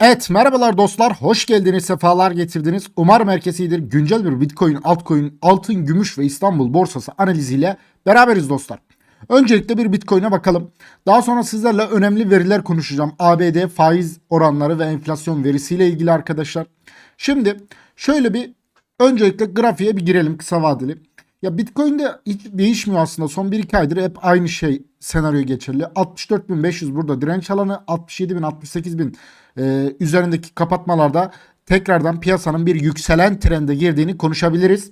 Evet merhabalar dostlar hoş geldiniz sefalar getirdiniz. Umarım herkes iyidir. Güncel bir Bitcoin, altcoin, altın, gümüş ve İstanbul borsası analiziyle beraberiz dostlar. Öncelikle bir Bitcoin'e bakalım. Daha sonra sizlerle önemli veriler konuşacağım. ABD faiz oranları ve enflasyon verisiyle ilgili arkadaşlar. Şimdi şöyle bir öncelikle grafiğe bir girelim kısa vadeli. Ya Bitcoin'de hiç değişmiyor aslında. Son 1-2 aydır hep aynı şey senaryo geçerli. 64.500 burada direnç alanı, 67.000, 68.000 e, üzerindeki kapatmalarda tekrardan piyasanın bir yükselen trende girdiğini konuşabiliriz.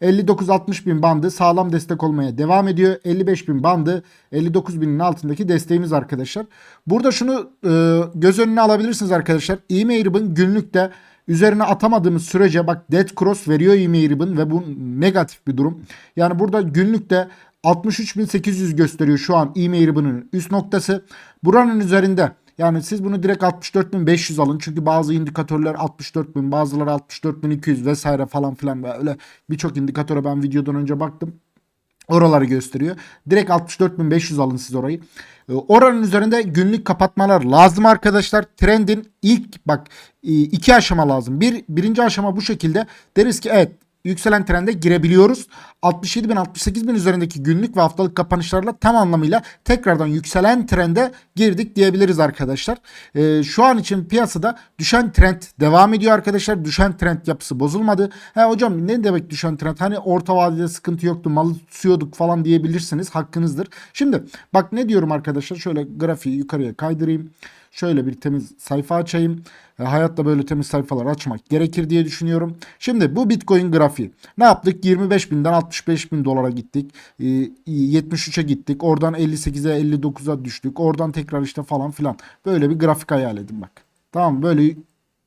59-60 bin bandı sağlam destek olmaya devam ediyor. 55 bin bandı 59 binin altındaki desteğimiz arkadaşlar. Burada şunu e, göz önüne alabilirsiniz arkadaşlar. E-Mail'in günlükte üzerine atamadığımız sürece bak dead cross veriyor e-Mail'in ve bu negatif bir durum. Yani burada günlükte 63.800 gösteriyor şu an e-Mail'in üst noktası. Buranın üzerinde yani siz bunu direkt 64.500 alın. Çünkü bazı indikatörler 64.000 bazıları 64.200 vesaire falan filan böyle birçok indikatöre ben videodan önce baktım. Oraları gösteriyor. Direkt 64.500 alın siz orayı. Ee, Oranın üzerinde günlük kapatmalar lazım arkadaşlar. Trendin ilk bak e, iki aşama lazım. Bir, birinci aşama bu şekilde. Deriz ki evet yükselen trende girebiliyoruz. 67 bin 68 bin üzerindeki günlük ve haftalık kapanışlarla tam anlamıyla tekrardan yükselen trende girdik diyebiliriz arkadaşlar. Ee, şu an için piyasada düşen trend devam ediyor arkadaşlar. Düşen trend yapısı bozulmadı. Ha hocam ne demek düşen trend? Hani orta vadede sıkıntı yoktu malı tutuyorduk falan diyebilirsiniz. Hakkınızdır. Şimdi bak ne diyorum arkadaşlar şöyle grafiği yukarıya kaydırayım. Şöyle bir temiz sayfa açayım. E, hayatta böyle temiz sayfalar açmak gerekir diye düşünüyorum. Şimdi bu Bitcoin grafiği. Ne yaptık? 25 binden 65 bin dolara gittik. E, 73'e gittik. Oradan 58'e 59'a düştük. Oradan tekrar işte falan filan. Böyle bir grafik hayal edin bak. Tamam böyle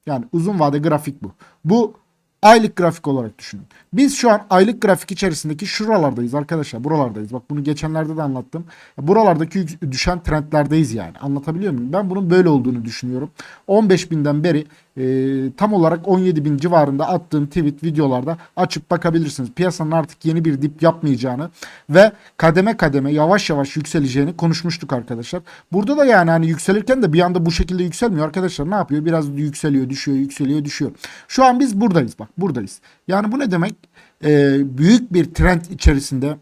yani uzun vade grafik bu. Bu aylık grafik olarak düşünün. Biz şu an aylık grafik içerisindeki şuralardayız arkadaşlar. Buralardayız. Bak bunu geçenlerde de anlattım. Buralardaki düşen trendlerdeyiz yani. Anlatabiliyor muyum? Ben bunun böyle olduğunu düşünüyorum. 15 binden beri e, tam olarak 17 bin civarında attığım tweet videolarda açıp bakabilirsiniz. Piyasanın artık yeni bir dip yapmayacağını ve kademe kademe yavaş yavaş yükseleceğini konuşmuştuk arkadaşlar. Burada da yani hani yükselirken de bir anda bu şekilde yükselmiyor arkadaşlar. Ne yapıyor? Biraz yükseliyor, düşüyor, yükseliyor, düşüyor. Şu an biz buradayız bak buradayız. Yani bu ne demek? Ee, büyük bir trend içerisinde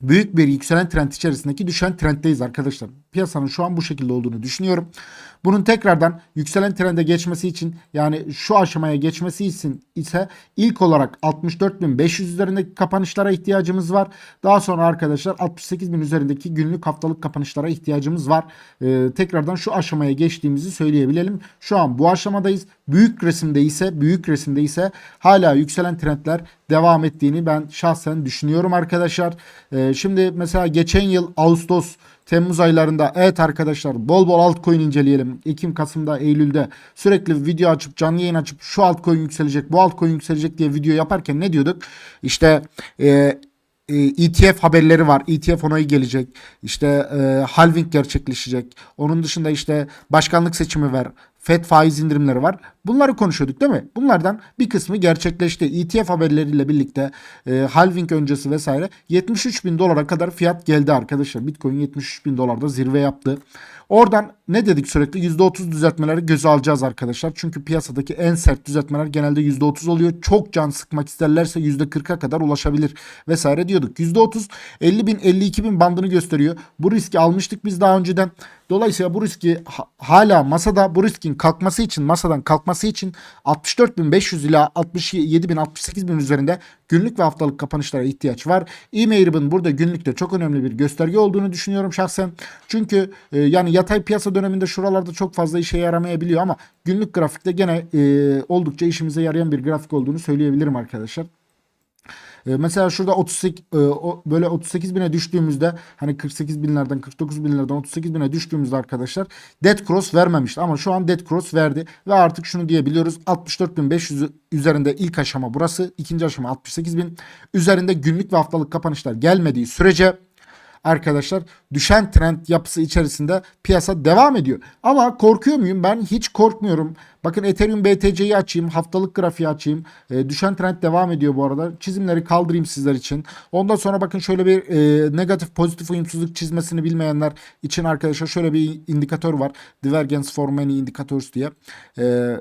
büyük bir yükselen trend içerisindeki düşen trenddeyiz arkadaşlar. Piyasanın şu an bu şekilde olduğunu düşünüyorum. Bunun tekrardan yükselen trende geçmesi için yani şu aşamaya geçmesi için ise ilk olarak 64.500 üzerindeki kapanışlara ihtiyacımız var. Daha sonra arkadaşlar 68.000 üzerindeki günlük haftalık kapanışlara ihtiyacımız var. Ee, tekrardan şu aşamaya geçtiğimizi söyleyebilelim. Şu an bu aşamadayız. Büyük resimde ise büyük resimde ise hala yükselen trendler devam ettiğini ben şahsen düşünüyorum arkadaşlar. Ee, şimdi mesela geçen yıl Ağustos Temmuz aylarında evet arkadaşlar bol bol altcoin inceleyelim. Ekim, Kasım'da, Eylül'de sürekli video açıp canlı yayın açıp şu altcoin yükselecek, bu altcoin yükselecek diye video yaparken ne diyorduk? İşte e, e, ETF haberleri var. ETF onayı gelecek. İşte e, halving gerçekleşecek. Onun dışında işte başkanlık seçimi var. FED faiz indirimleri var. Bunları konuşuyorduk değil mi? Bunlardan bir kısmı gerçekleşti. ETF haberleriyle birlikte e, halving öncesi vesaire 73 bin dolara kadar fiyat geldi arkadaşlar. Bitcoin 73 bin dolarda zirve yaptı. Oradan ne dedik sürekli? %30 düzeltmeleri göze alacağız arkadaşlar. Çünkü piyasadaki en sert düzeltmeler genelde %30 oluyor. Çok can sıkmak isterlerse %40'a kadar ulaşabilir vesaire diyorduk. %30 50 bin 52 bin bandını gösteriyor. Bu riski almıştık biz daha önceden. Dolayısıyla bu riski ha- hala masada bu riskin kalkması için masadan kalkması için 64.500 ila 67.000 68.000 üzerinde günlük ve haftalık kapanışlara ihtiyaç var. E-Mail'in burada günlükte çok önemli bir gösterge olduğunu düşünüyorum şahsen. Çünkü e, yani yatay piyasa döneminde şuralarda çok fazla işe yaramayabiliyor ama günlük grafikte gene e, oldukça işimize yarayan bir grafik olduğunu söyleyebilirim arkadaşlar. E, mesela şurada 38 e, böyle 38 bine düştüğümüzde hani 48 binlerden 49 binlerden 38 bine düştüğümüzde arkadaşlar dead cross vermemişti. Ama şu an dead cross verdi ve artık şunu diyebiliyoruz. 64.500 üzerinde ilk aşama burası ikinci aşama 68 bin. Üzerinde günlük ve haftalık kapanışlar gelmediği sürece arkadaşlar düşen trend yapısı içerisinde piyasa devam ediyor. Ama korkuyor muyum? Ben hiç korkmuyorum. Bakın Ethereum BTC'yi açayım. Haftalık grafiği açayım. E, düşen trend devam ediyor bu arada. Çizimleri kaldırayım sizler için. Ondan sonra bakın şöyle bir e, negatif pozitif uyumsuzluk çizmesini bilmeyenler için arkadaşlar şöyle bir indikatör var. Divergence for many indicators diye. E,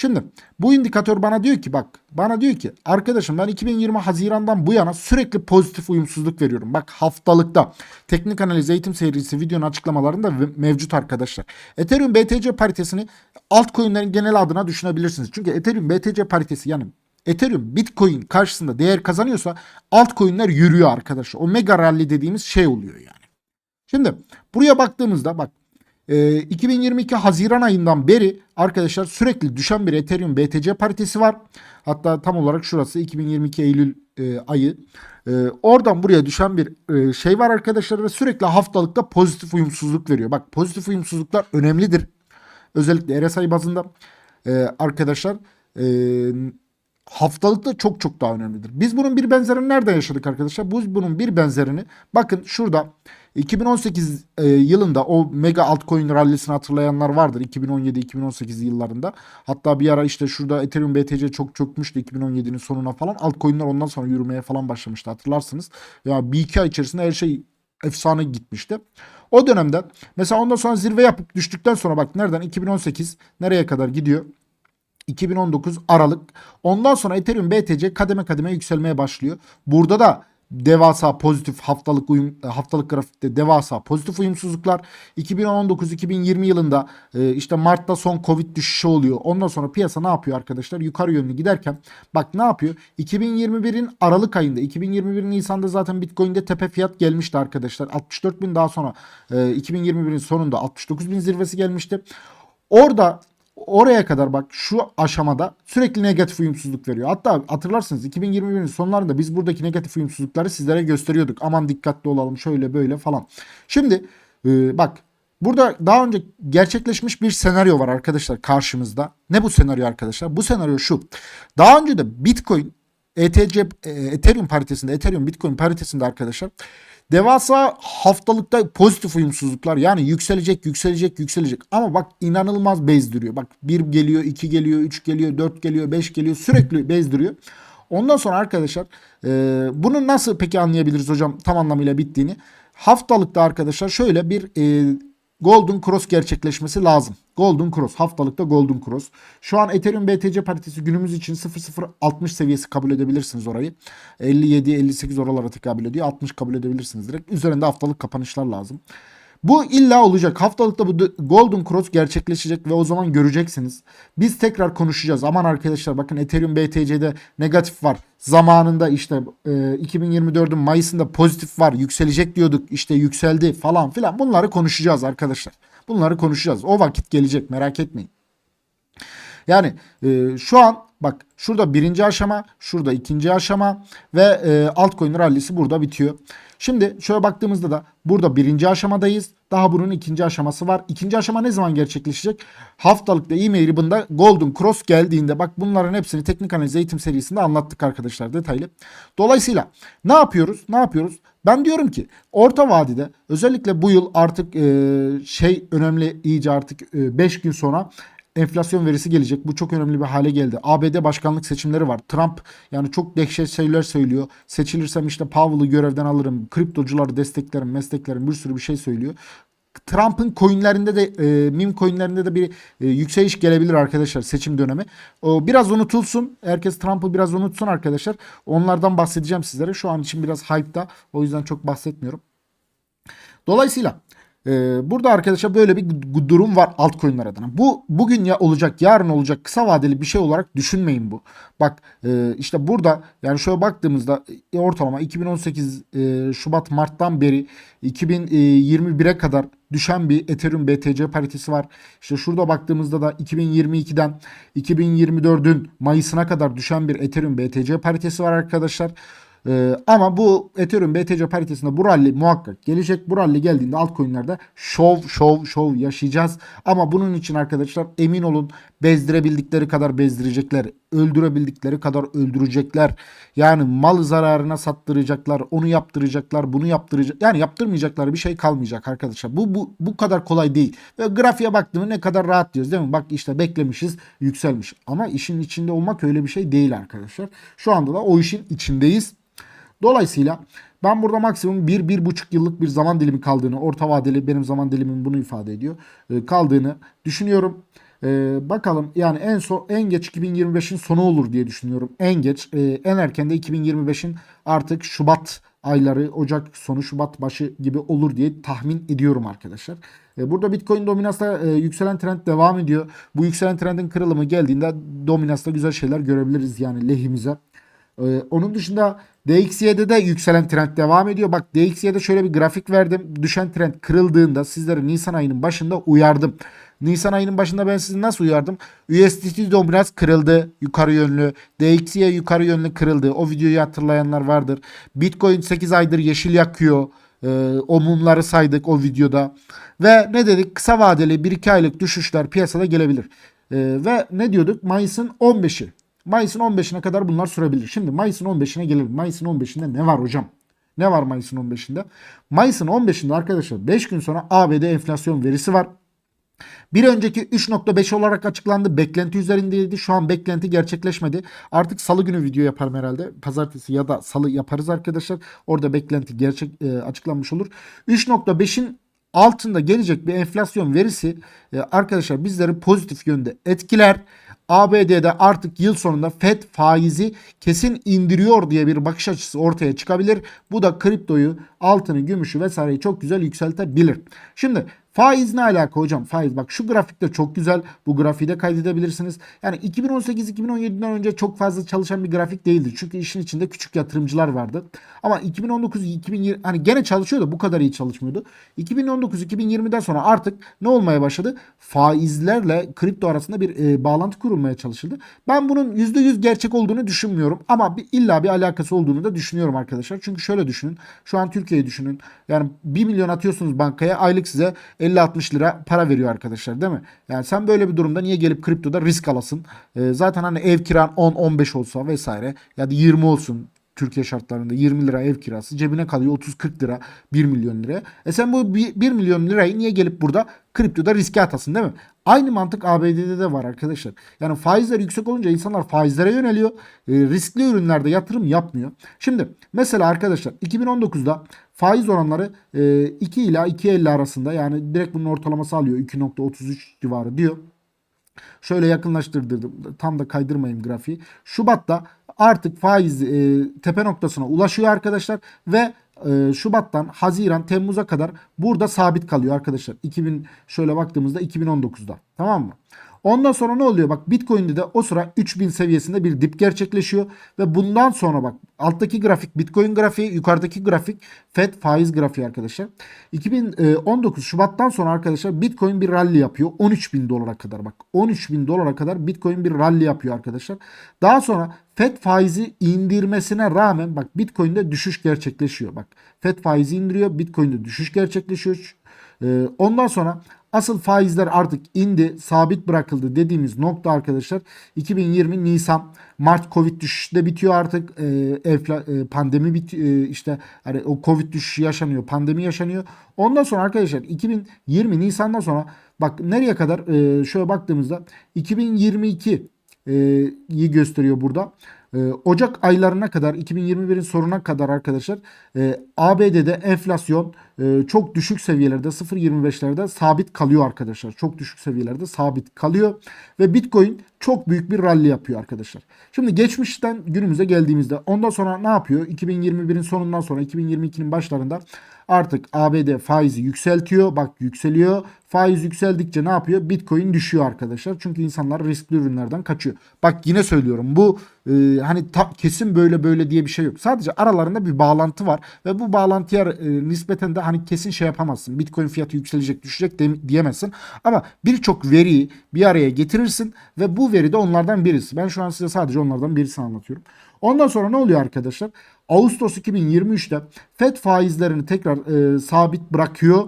Şimdi bu indikatör bana diyor ki bak bana diyor ki arkadaşım ben 2020 Haziran'dan bu yana sürekli pozitif uyumsuzluk veriyorum. Bak haftalıkta teknik analiz eğitim serisi videonun açıklamalarında mevcut arkadaşlar. Ethereum BTC paritesini altcoin'lerin genel adına düşünebilirsiniz. Çünkü Ethereum BTC paritesi yani Ethereum Bitcoin karşısında değer kazanıyorsa altcoin'ler yürüyor arkadaşlar. O mega rally dediğimiz şey oluyor yani. Şimdi buraya baktığımızda bak e, 2022 Haziran ayından beri arkadaşlar sürekli düşen bir Ethereum BTC paritesi var. Hatta tam olarak şurası 2022 Eylül e, ayı. E, oradan buraya düşen bir e, şey var arkadaşlar ve sürekli haftalıkta pozitif uyumsuzluk veriyor. Bak pozitif uyumsuzluklar önemlidir. Özellikle RSI bazında e, arkadaşlar e, haftalıkta çok çok daha önemlidir. Biz bunun bir benzerini nerede yaşadık arkadaşlar? Biz bunun bir benzerini bakın şurada 2018 e, yılında o mega altcoin rallisini hatırlayanlar vardır 2017-2018 yıllarında. Hatta bir ara işte şurada Ethereum BTC çok çökmüştü 2017'nin sonuna falan. Altcoin'ler ondan sonra yürümeye falan başlamıştı hatırlarsınız. Ya bir iki ay içerisinde her şey efsane gitmişti. O dönemde mesela ondan sonra zirve yapıp düştükten sonra bak nereden 2018 nereye kadar gidiyor? 2019 Aralık. Ondan sonra Ethereum BTC kademe kademe yükselmeye başlıyor. Burada da devasa pozitif haftalık uyum haftalık grafikte devasa pozitif uyumsuzluklar 2019-2020 yılında e, işte Mart'ta son Covid düşüşü oluyor. Ondan sonra piyasa ne yapıyor arkadaşlar? Yukarı yönlü giderken bak ne yapıyor? 2021'in Aralık ayında 2021 Nisan'da zaten Bitcoin'de tepe fiyat gelmişti arkadaşlar. 64 bin daha sonra e, 2021'in sonunda 69 bin zirvesi gelmişti. Orada oraya kadar bak şu aşamada sürekli negatif uyumsuzluk veriyor. Hatta hatırlarsınız 2021'in sonlarında biz buradaki negatif uyumsuzlukları sizlere gösteriyorduk. Aman dikkatli olalım şöyle böyle falan. Şimdi e, bak burada daha önce gerçekleşmiş bir senaryo var arkadaşlar karşımızda. Ne bu senaryo arkadaşlar? Bu senaryo şu. Daha önce de Bitcoin ETC, e, Ethereum paritesinde, Ethereum Bitcoin paritesinde arkadaşlar devasa haftalıkta pozitif uyumsuzluklar yani yükselecek yükselecek yükselecek ama bak inanılmaz bezdiriyor. Bak 1 geliyor 2 geliyor 3 geliyor 4 geliyor 5 geliyor sürekli bezdiriyor. Ondan sonra arkadaşlar e, bunu nasıl peki anlayabiliriz hocam tam anlamıyla bittiğini? Haftalıkta arkadaşlar şöyle bir e, Golden Cross gerçekleşmesi lazım. Golden Cross haftalıkta Golden Cross. Şu an Ethereum BTC paritesi günümüz için 0060 seviyesi kabul edebilirsiniz orayı. 57 58 oralara tekabül ediyor. 60 kabul edebilirsiniz direkt. Üzerinde haftalık kapanışlar lazım. Bu illa olacak. Haftalıkta bu Golden Cross gerçekleşecek ve o zaman göreceksiniz. Biz tekrar konuşacağız. Aman arkadaşlar bakın Ethereum BTC'de negatif var. Zamanında işte e, 2024'ün Mayıs'ında pozitif var. Yükselecek diyorduk. İşte yükseldi falan filan. Bunları konuşacağız arkadaşlar. Bunları konuşacağız. O vakit gelecek merak etmeyin. Yani e, şu an bak şurada birinci aşama, şurada ikinci aşama ve e, altcoin rallisi burada bitiyor. Şimdi şöyle baktığımızda da burada birinci aşamadayız. Daha bunun ikinci aşaması var. İkinci aşama ne zaman gerçekleşecek? Haftalıkta e-mail ribbon'da Golden Cross geldiğinde bak bunların hepsini teknik analiz eğitim serisinde anlattık arkadaşlar detaylı. Dolayısıyla ne yapıyoruz? Ne yapıyoruz? Ben diyorum ki orta vadede özellikle bu yıl artık e, şey önemli iyice artık 5 gün sonra enflasyon verisi gelecek. Bu çok önemli bir hale geldi. ABD başkanlık seçimleri var. Trump yani çok dehşet şeyler söylüyor. Seçilirsem işte Powell'ı görevden alırım. Kriptocuları desteklerim, mesleklerim bir sürü bir şey söylüyor. Trump'ın coinlerinde de e, meme coinlerinde de bir e, yükseliş gelebilir arkadaşlar seçim dönemi. O biraz unutulsun. Herkes Trump'ı biraz unutsun arkadaşlar. Onlardan bahsedeceğim sizlere. Şu an için biraz hype'da. O yüzden çok bahsetmiyorum. Dolayısıyla e, burada arkadaşlar böyle bir durum var altcoin'ler adına. Bu bugün ya olacak, yarın olacak kısa vadeli bir şey olarak düşünmeyin bu. Bak e, işte burada yani şöyle baktığımızda e, ortalama 2018 e, Şubat Mart'tan beri 2021'e kadar düşen bir Ethereum BTC paritesi var. İşte şurada baktığımızda da 2022'den 2024'ün Mayıs'ına kadar düşen bir Ethereum BTC paritesi var arkadaşlar. Ee, ama bu Ethereum BTC paritesinde bu rally muhakkak gelecek. Bu rally geldiğinde altcoin'lerde şov şov şov yaşayacağız. Ama bunun için arkadaşlar emin olun bezdirebildikleri kadar bezdirecekler. Öldürebildikleri kadar öldürecekler. Yani mal zararına sattıracaklar, onu yaptıracaklar, bunu yaptıracak. Yani yaptırmayacakları bir şey kalmayacak arkadaşlar. Bu bu bu kadar kolay değil. Ve grafiğe baktığımda ne kadar rahat diyoruz değil mi? Bak işte beklemişiz, yükselmiş. Ama işin içinde olmak öyle bir şey değil arkadaşlar. Şu anda da o işin içindeyiz. Dolayısıyla ben burada maksimum 1-1,5 yıllık bir zaman dilimi kaldığını, orta vadeli benim zaman dilimim bunu ifade ediyor, e, kaldığını düşünüyorum. E, bakalım yani en son en geç 2025'in sonu olur diye düşünüyorum. En geç, e, en erken de 2025'in artık Şubat ayları, Ocak sonu, Şubat başı gibi olur diye tahmin ediyorum arkadaşlar. E, Burada Bitcoin dominansta e, yükselen trend devam ediyor. Bu yükselen trendin kırılımı geldiğinde dominansta güzel şeyler görebiliriz yani lehimize. Ee, onun dışında DXY'de de yükselen trend devam ediyor. Bak DXY'de şöyle bir grafik verdim. Düşen trend kırıldığında sizlere Nisan ayının başında uyardım. Nisan ayının başında ben sizi nasıl uyardım? USDT dominans kırıldı yukarı yönlü. DXY yukarı yönlü kırıldı. O videoyu hatırlayanlar vardır. Bitcoin 8 aydır yeşil yakıyor. Ee, o mumları saydık o videoda. Ve ne dedik? Kısa vadeli 1-2 aylık düşüşler piyasada gelebilir. Ee, ve ne diyorduk? Mayıs'ın 15'i. Mayıs'ın 15'ine kadar bunlar sürebilir. Şimdi Mayıs'ın 15'ine gelelim. Mayıs'ın 15'inde ne var hocam? Ne var Mayıs'ın 15'inde? Mayıs'ın 15'inde arkadaşlar 5 gün sonra ABD enflasyon verisi var. Bir önceki 3.5 olarak açıklandı. Beklenti üzerindeydi. Şu an beklenti gerçekleşmedi. Artık salı günü video yaparım herhalde. Pazartesi ya da salı yaparız arkadaşlar. Orada beklenti gerçek e, açıklanmış olur. 3.5'in altında gelecek bir enflasyon verisi e, arkadaşlar bizleri pozitif yönde etkiler. ABD'de artık yıl sonunda FED faizi kesin indiriyor diye bir bakış açısı ortaya çıkabilir. Bu da kriptoyu, altını, gümüşü vesaireyi çok güzel yükseltebilir. Şimdi Faiz ne alaka hocam? Faiz bak şu grafikte çok güzel. Bu grafiği de kaydedebilirsiniz. Yani 2018-2017'den önce çok fazla çalışan bir grafik değildi. Çünkü işin içinde küçük yatırımcılar vardı. Ama 2019-2020 hani gene çalışıyordu. Bu kadar iyi çalışmıyordu. 2019-2020'den sonra artık ne olmaya başladı? Faizlerle kripto arasında bir e, bağlantı kurulmaya çalışıldı. Ben bunun %100 gerçek olduğunu düşünmüyorum. Ama bir, illa bir alakası olduğunu da düşünüyorum arkadaşlar. Çünkü şöyle düşünün. Şu an Türkiye'yi düşünün. Yani 1 milyon atıyorsunuz bankaya aylık size 50-60 lira para veriyor arkadaşlar değil mi? Yani sen böyle bir durumda niye gelip kriptoda risk alasın? Ee, zaten hani ev kiran 10-15 olsa vesaire ya da 20 olsun Türkiye şartlarında 20 lira ev kirası cebine kalıyor 30-40 lira 1 milyon liraya. E sen bu 1 milyon lirayı niye gelip burada kriptoda riske atasın değil mi? Aynı mantık ABD'de de var arkadaşlar. Yani faizler yüksek olunca insanlar faizlere yöneliyor. E, riskli ürünlerde yatırım yapmıyor. Şimdi mesela arkadaşlar 2019'da faiz oranları e, 2 ila 2.50 arasında yani direkt bunun ortalaması alıyor 2.33 civarı diyor. Şöyle yakınlaştırdım. Tam da kaydırmayayım grafiği. Şubat'ta artık faiz e, tepe noktasına ulaşıyor arkadaşlar ve e, Şubat'tan Haziran Temmuz'a kadar burada sabit kalıyor arkadaşlar. 2000 şöyle baktığımızda 2019'da. Tamam mı? Ondan sonra ne oluyor? Bak Bitcoin'de de o sıra 3000 seviyesinde bir dip gerçekleşiyor. Ve bundan sonra bak alttaki grafik Bitcoin grafiği, yukarıdaki grafik FED faiz grafiği arkadaşlar. 2019 Şubat'tan sonra arkadaşlar Bitcoin bir rally yapıyor. 13 bin dolara kadar bak. 13 bin dolara kadar Bitcoin bir rally yapıyor arkadaşlar. Daha sonra FED faizi indirmesine rağmen bak Bitcoin'de düşüş gerçekleşiyor. Bak FED faizi indiriyor. Bitcoin'de düşüş gerçekleşiyor. Ee, ondan sonra Asıl faizler artık indi, sabit bırakıldı dediğimiz nokta arkadaşlar 2020 Nisan Mart Covid düşüşü de bitiyor artık. E, e, pandemi bit e, işte hani o Covid düşüşü yaşanıyor, pandemi yaşanıyor. Ondan sonra arkadaşlar 2020 Nisan'dan sonra bak nereye kadar e, şöyle baktığımızda 2022 iyi gösteriyor burada. Ocak aylarına kadar 2021'in sonuna kadar arkadaşlar ABD'de enflasyon çok düşük seviyelerde 0.25'lerde sabit kalıyor arkadaşlar. Çok düşük seviyelerde sabit kalıyor ve Bitcoin çok büyük bir rally yapıyor arkadaşlar. Şimdi geçmişten günümüze geldiğimizde ondan sonra ne yapıyor? 2021'in sonundan sonra 2022'nin başlarında artık ABD faizi yükseltiyor. Bak yükseliyor. Faiz yükseldikçe ne yapıyor? Bitcoin düşüyor arkadaşlar. Çünkü insanlar riskli ürünlerden kaçıyor. Bak yine söylüyorum bu e, hani ta, kesin böyle böyle diye bir şey yok. Sadece aralarında bir bağlantı var ve bu bağlantıya e, nispeten de hani kesin şey yapamazsın. Bitcoin fiyatı yükselecek düşecek de, diyemezsin. Ama birçok veriyi bir araya getirirsin ve bu veri de onlardan birisi. Ben şu an size sadece onlardan birisini anlatıyorum. Ondan sonra ne oluyor arkadaşlar? Ağustos 2023'te FED faizlerini tekrar e, sabit bırakıyor.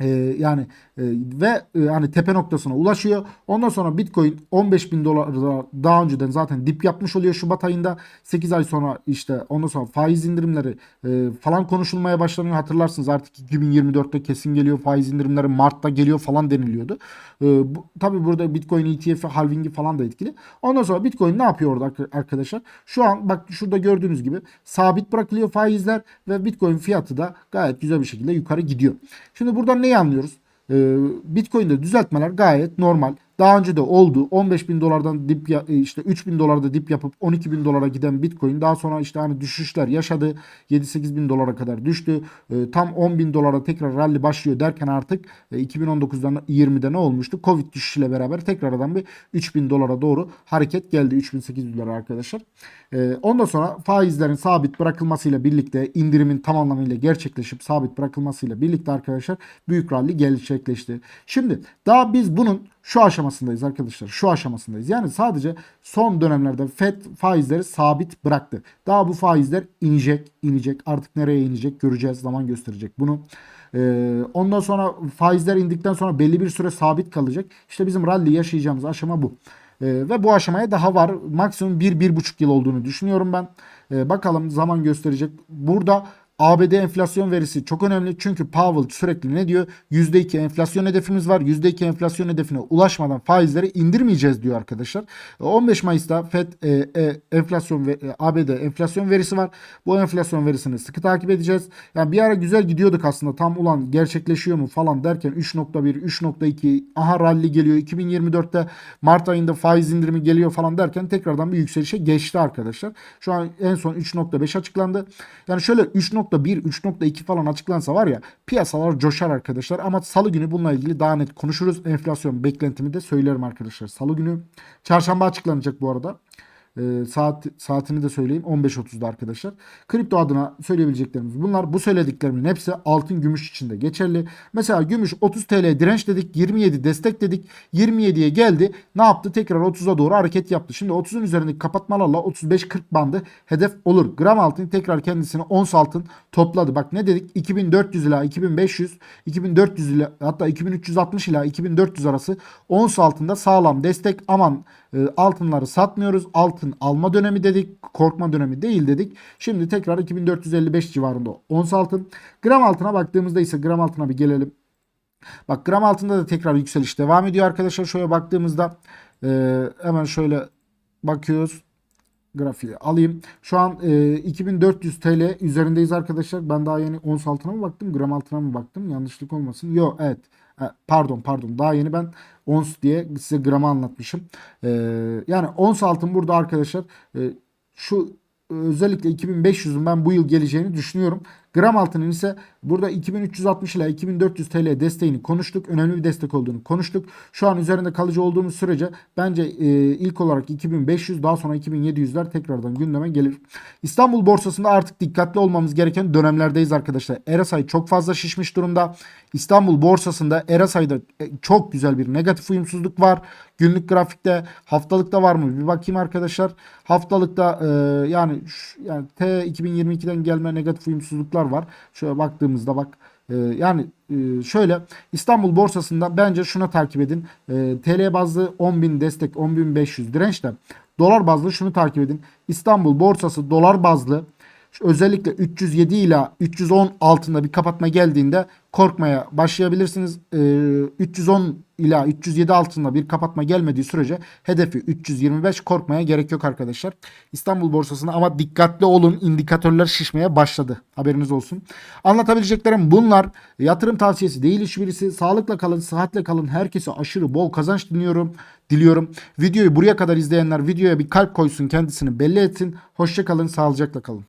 E, yani ve e, hani tepe noktasına ulaşıyor. Ondan sonra Bitcoin 15 bin dolar daha önceden zaten dip yapmış oluyor Şubat ayında. 8 ay sonra işte ondan sonra faiz indirimleri e, falan konuşulmaya başlanıyor. Hatırlarsınız artık 2024'te kesin geliyor faiz indirimleri Mart'ta geliyor falan deniliyordu. E, bu, tabii burada Bitcoin ETF'i halvingi falan da etkili. Ondan sonra Bitcoin ne yapıyor orada ar- arkadaşlar? Şu an bak şurada gördüğünüz gibi sabit bırakılıyor faizler ve Bitcoin fiyatı da gayet güzel bir şekilde yukarı gidiyor. Şimdi buradan neyi anlıyoruz? Ee, Bitcoin'de düzeltmeler gayet normal. Daha önce de oldu. 15 bin dolardan dip e, işte 3 bin dolarda dip yapıp 12 bin dolara giden Bitcoin daha sonra işte hani düşüşler yaşadı. 7-8 bin dolara kadar düştü. Ee, tam 10 bin dolara tekrar rally başlıyor derken artık e, 2019'dan 20'de ne olmuştu? Covid düşüşüyle beraber tekrardan bir 3 bin dolara doğru hareket geldi. 3800 dolara arkadaşlar. Ee, ondan sonra faizlerin sabit bırakılmasıyla birlikte indirimin tam anlamıyla gerçekleşip sabit bırakılmasıyla birlikte arkadaşlar büyük rally gerçekleşti. Şimdi daha biz bunun şu aşamasındayız arkadaşlar. Şu aşamasındayız. Yani sadece son dönemlerde FED faizleri sabit bıraktı. Daha bu faizler inecek, inecek. Artık nereye inecek göreceğiz. Zaman gösterecek bunu. Ee, ondan sonra faizler indikten sonra belli bir süre sabit kalacak. İşte bizim rally yaşayacağımız aşama bu. Ee, ve bu aşamaya daha var. Maksimum 1-1,5 yıl olduğunu düşünüyorum ben. Ee, bakalım zaman gösterecek. Burada ABD enflasyon verisi çok önemli. Çünkü Powell sürekli ne diyor? %2 enflasyon hedefimiz var. %2 enflasyon hedefine ulaşmadan faizleri indirmeyeceğiz diyor arkadaşlar. E, 15 Mayıs'ta FED e, e, enflasyon ve e, ABD enflasyon verisi var. Bu enflasyon verisini sıkı takip edeceğiz. Yani bir ara güzel gidiyorduk aslında. Tam ulan gerçekleşiyor mu falan derken 3.1, 3.2 aha rally geliyor. 2024'te Mart ayında faiz indirimi geliyor falan derken tekrardan bir yükselişe geçti arkadaşlar. Şu an en son 3.5 açıklandı. Yani şöyle 3.1, 3.2 falan açıklansa var ya piyasalar coşar arkadaşlar. Ama salı günü bununla ilgili daha net konuşuruz. Enflasyon beklentimi de söylerim arkadaşlar. Salı günü çarşamba açıklanacak bu arada. Ee, saat saatini de söyleyeyim 15.30'da arkadaşlar. Kripto adına söyleyebileceklerimiz bunlar. Bu söylediklerimin hepsi altın gümüş için de geçerli. Mesela gümüş 30 TL direnç dedik, 27 destek dedik. 27'ye geldi. Ne yaptı? Tekrar 30'a doğru hareket yaptı. Şimdi 30'un üzerindeki kapatmalarla 35-40 bandı hedef olur. Gram altın tekrar kendisini ons altın topladı. Bak ne dedik? 2400 ila 2500, 2400 ila hatta 2360 ila 2400 arası ons altında sağlam destek. Aman e, altınları satmıyoruz. Altın alma dönemi dedik. Korkma dönemi değil dedik. Şimdi tekrar 2455 civarında ons altın. Gram altına baktığımızda ise gram altına bir gelelim. Bak gram altında da tekrar yükseliş devam ediyor arkadaşlar. Şöyle baktığımızda e, hemen şöyle bakıyoruz. Grafiği alayım. Şu an e, 2400 TL üzerindeyiz arkadaşlar. Ben daha yeni ons altına mı baktım? Gram altına mı baktım? Yanlışlık olmasın. Yok evet. E, Pardon pardon. Daha yeni ben ons diye size gramı anlatmışım. E, yani ons altın burada arkadaşlar e, şu özellikle 2500'ün ben bu yıl geleceğini düşünüyorum. Gram altının ise burada 2360 ile 2400 TL desteğini konuştuk. Önemli bir destek olduğunu konuştuk. Şu an üzerinde kalıcı olduğumuz sürece bence e, ilk olarak 2500 daha sonra 2700'ler tekrardan gündeme gelir. İstanbul borsasında artık dikkatli olmamız gereken dönemlerdeyiz arkadaşlar. RSI çok fazla şişmiş durumda. İstanbul borsasında RSI'da e, çok güzel bir negatif uyumsuzluk var. Günlük grafikte haftalıkta var mı? Bir bakayım arkadaşlar. Haftalıkta e, yani yani T 2022'den gelme negatif uyumsuzluklar var. Şöyle baktığımızda bak e, yani e, şöyle İstanbul borsasında bence şuna takip edin. E, TL bazlı 10.000 destek 10.500 dirençte. Dolar bazlı şunu takip edin. İstanbul borsası dolar bazlı özellikle 307 ila 310 altında bir kapatma geldiğinde korkmaya başlayabilirsiniz. Ee, 310 ila 307 altında bir kapatma gelmediği sürece hedefi 325 korkmaya gerek yok arkadaşlar. İstanbul borsasında ama dikkatli olun indikatörler şişmeye başladı. Haberiniz olsun. Anlatabileceklerim bunlar. Yatırım tavsiyesi değil hiçbirisi. Sağlıkla kalın, sıhhatle kalın. Herkese aşırı bol kazanç diliyorum. Diliyorum. Videoyu buraya kadar izleyenler videoya bir kalp koysun kendisini belli etsin. Hoşça kalın, sağlıcakla kalın.